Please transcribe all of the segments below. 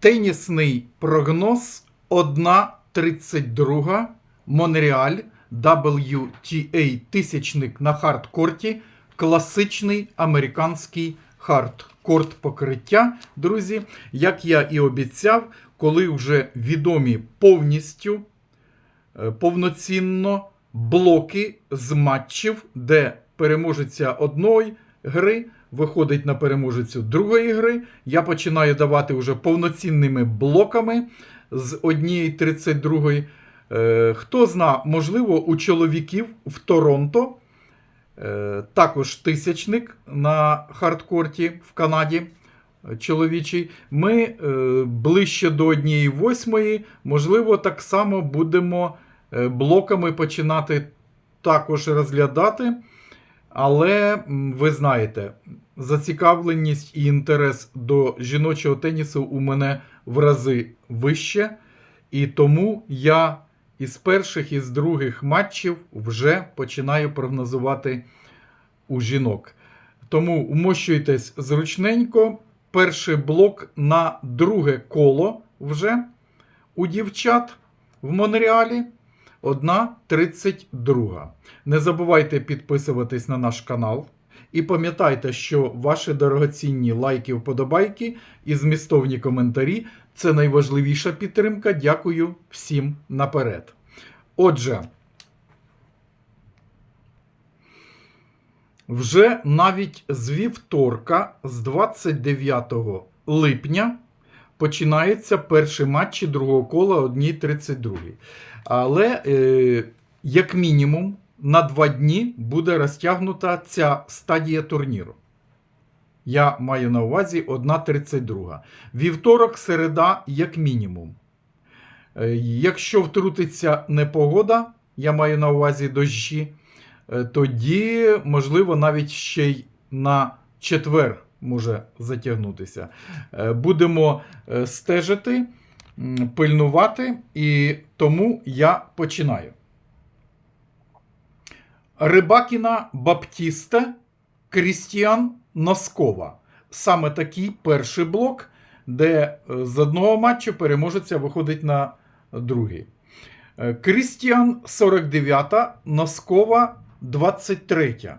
Тенісний прогноз 1.32 Монреаль WTA тисячник на хардкорті. Класичний американський хардкорт покриття. Друзі, як я і обіцяв, коли вже відомі повністю е, повноцінно блоки з матчів, де переможеця одної гри виходить на переможецю другої гри. Я починаю давати вже повноцінними блоками з однієї 32. Е, Хто зна, можливо, у чоловіків в Торонто е, також тисячник на хардкорті в Канаді. е, Чоловічий, ми е, ближче до однієї восьмої, можливо, так само будемо е, блоками починати також розглядати. Але ви знаєте, зацікавленість і інтерес до жіночого тенісу у мене в рази вище. І тому я із перших і з других матчів вже починаю прогнозувати у жінок. Тому умощуйтесь зручненько. Перший блок на друге коло вже у дівчат в Монреалі. 1.32. Не забувайте підписуватись на наш канал. І пам'ятайте, що ваші дорогоцінні лайки, вподобайки і змістовні коментарі це найважливіша підтримка. Дякую всім наперед. Отже, вже навіть з вівторка, з 29 липня, починається перші матчі другого кола 1.32. Але, е, як мінімум, на два дні буде розтягнута ця стадія турніру. Я маю на увазі 1.32. Вівторок, середа, як мінімум. Е, Якщо втрутиться непогода, я маю на увазі дощі, е, тоді, можливо, навіть ще й на четвер може затягнутися. Е, Будемо е, стежити, пильнувати, і тому я починаю. Рибакіна Баптіста Крістіан Носкова. Саме такий перший блок, де е, з одного матчу переможеця виходить на другий. Крістіан 49, Носкова 23.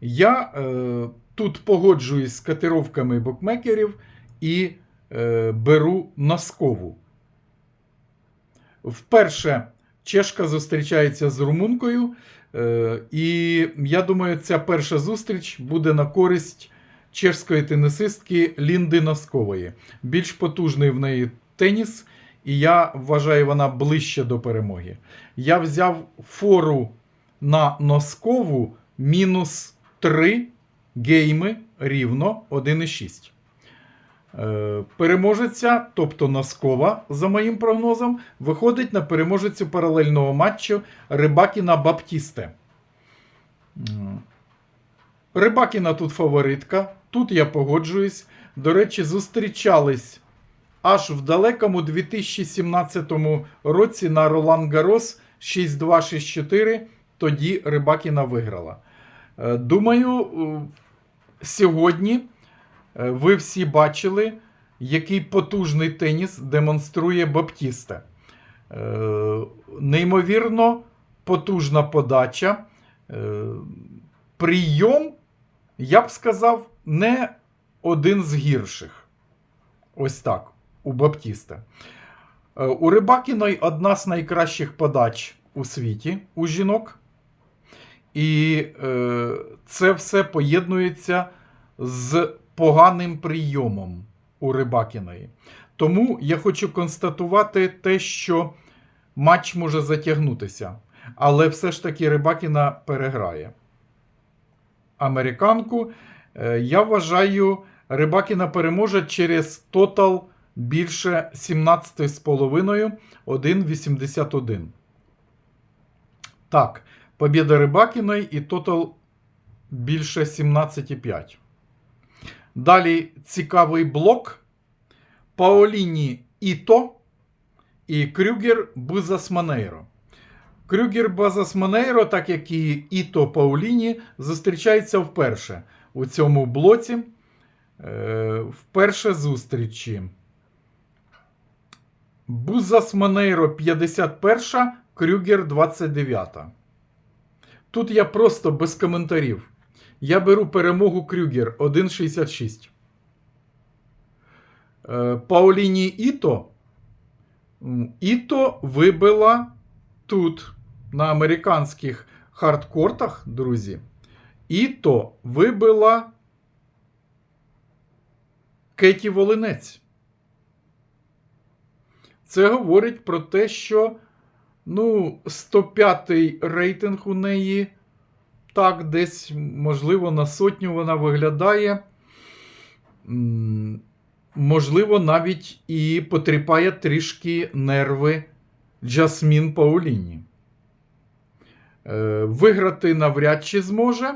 Я е, тут погоджуюсь з котировками букмекерів і е, беру Носкову. Вперше Чешка зустрічається з румункою. Е, І я думаю, ця перша зустріч буде на користь чешської тенісистки Лінди Носкової. Більш потужний в неї теніс, і я вважаю, вона ближче до перемоги. Я взяв фору на Носкову мінус 3 гейми рівно 1,6. Е, Переможеця, тобто Носкова, за моїм прогнозом, виходить на переможецю паралельного матчу Рибакіна Баптісте. Рибакіна тут фаворитка. Тут я погоджуюсь. До речі, зустрічались аж в далекому 2017 році на Ролан Гарос 6-2-6-4. Тоді Рибакіна виграла. Е, Думаю, е, сьогодні. Е, Ви всі бачили, який потужний теніс демонструє Баптіста. Е, Неймовірно потужна подача. Е, Прийом, я б сказав, не один з гірших. Ось так, у Баптіста. У Рибакіної одна з найкращих подач у світі у жінок. І е, це все поєднується з поганим прийомом у Рибакіної. Тому я хочу констатувати те, що матч може затягнутися. Але все ж таки Рибакіна переграє. Американку. Е, Я вважаю, Рибакіна переможе через тотал більше 17,5 1,81. Так, побіда Рибакіної і тотал більше 17,5. Далі цікавий блок. Паоліні Іто і Крюгер Бузасманейро. Крюгер Базасманейро, так як і Іто Пауліні, зустрічаються вперше у цьому блоці. Е, вперше зустрічі. Бузас Манейро 51, Крюгер 29. Тут я просто без коментарів. Я беру перемогу Крюгер 1,66. Е, Пауліні Іто. Іто вибила тут, на американських хардкортах, друзі. Іто вибила Кеті Волинець. Це говорить про те, що ну, 105-й рейтинг у неї так, десь, можливо, на сотню вона виглядає. Можливо, навіть і потріпає трішки нерви Джасмін Пауліні. Е, Виграти навряд чи зможе,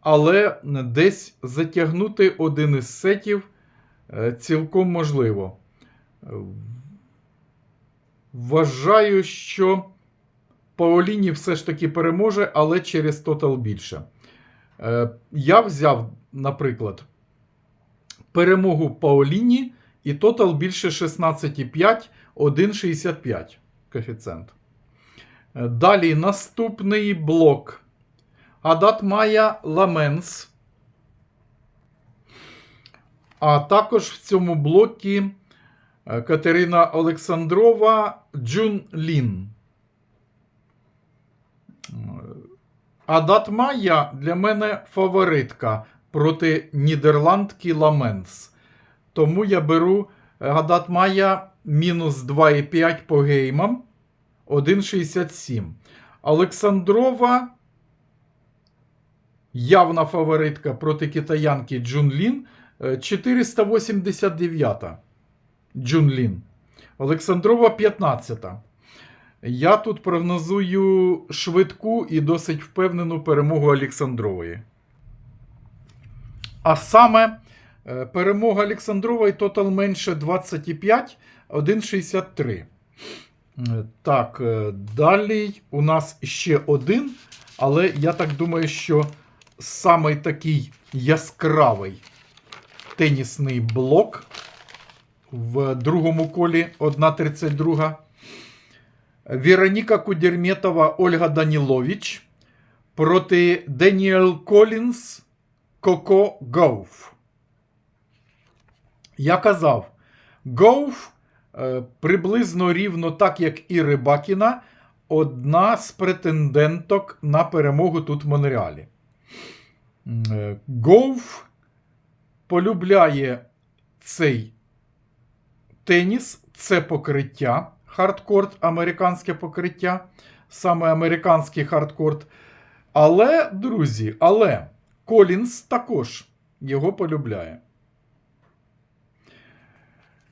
але десь затягнути один із сетів е, цілком можливо. Вважаю, що Паоліні все ж таки переможе, але через тотал більше. Е, Я взяв, наприклад, перемогу Паоліні і тотал більше 16,5, 1,65 коефіцієнт. Е, Далі наступний блок. Адат Майя Ламенс. А також в цьому блокі Катерина Олександрова Джун Лін. Е, Адат Майя для мене фаворитка проти Нідерландки Ламенс. Тому я беру е, Адат Майя мінус 2,5 по геймам 1,67. Олександрова явна фаворитка проти китаянки Джунлін е, 489. Джунлін. Олександрова 15. Я тут прогнозую швидку і досить впевнену перемогу Олександрової. А саме е, перемога Олександрової тотал менше 25, 1,63. Е, Так, е, далі у нас ще один, але я так думаю, що самий такий яскравий тенісний блок в другому колі 1.32. Вероніка Кудерметова Ольга Данілович проти Деніел Колінс Коко Гоуф. Я казав, Гоуф е, приблизно рівно так, як і Рибакіна, одна з претенденток на перемогу тут в Монреалі. Е, Гоуф полюбляє цей теніс, це покриття, хардкорт, американське покриття, саме американський хардкорт. Але, друзі, але Колінс також його полюбляє.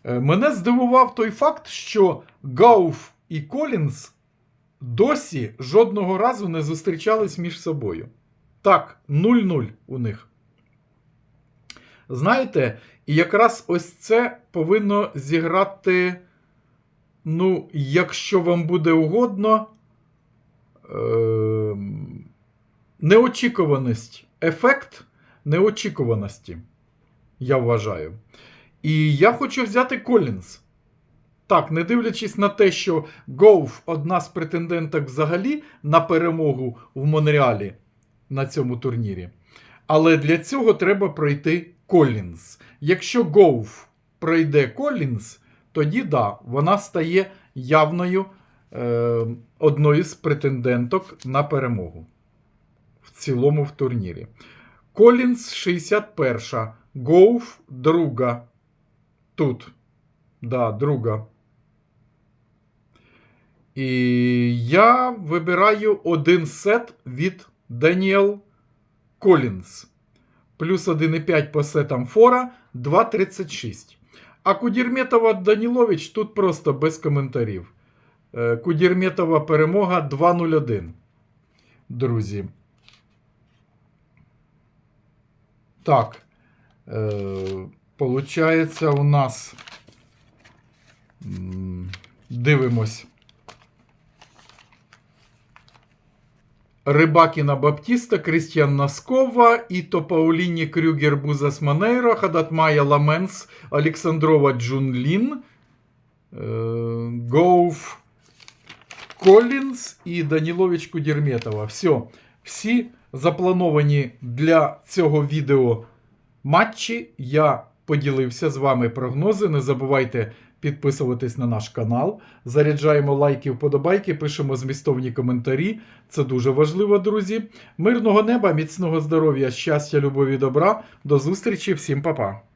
Е, Мене здивував той факт, що Гауф і Колінс досі жодного разу не зустрічались між собою. Так, 0-0 у них. Знаєте, і якраз ось це повинно зіграти, ну, якщо вам буде угодно, е- неочікуваність, ефект неочікуваності, я вважаю. І я хочу взяти Колінс. Так, не дивлячись на те, що Гоуф одна з претенденток взагалі на перемогу в Монреалі на цьому турнірі. Але для цього треба пройти Колінс. Якщо Гоуф пройде Колінс, тоді да, вона стає явною е, одною з претенденток на перемогу в цілому в турнірі. Колінс 61. Гоуф друга. Тут. Да, друга. І я вибираю один сет від Даніел Колінс. Плюс 1,5 по сетам фора 2,36. А Кудірметова Данілович тут просто без коментарів. Е, Кудірметова перемога 2,01. Друзі. Так. Е, Получається, у нас. Дивимось. Рибакіна Баптіста, Крістіан Наскова, Іто Пауліні Крюгер Бузас Манейро, Хадат Майя Ламенс, Олександрова Джунлін, е, Гоуф Коллінз і Данілович Кудірметова. Все. Всі заплановані для цього відео матчі. Я поділився з вами прогнози. Не забувайте підписуватись на наш канал. Заряджаємо лайки, вподобайки, пишемо змістовні коментарі. Це дуже важливо, друзі. Мирного неба, міцного здоров'я, щастя, любові, добра. До зустрічі, всім па-па.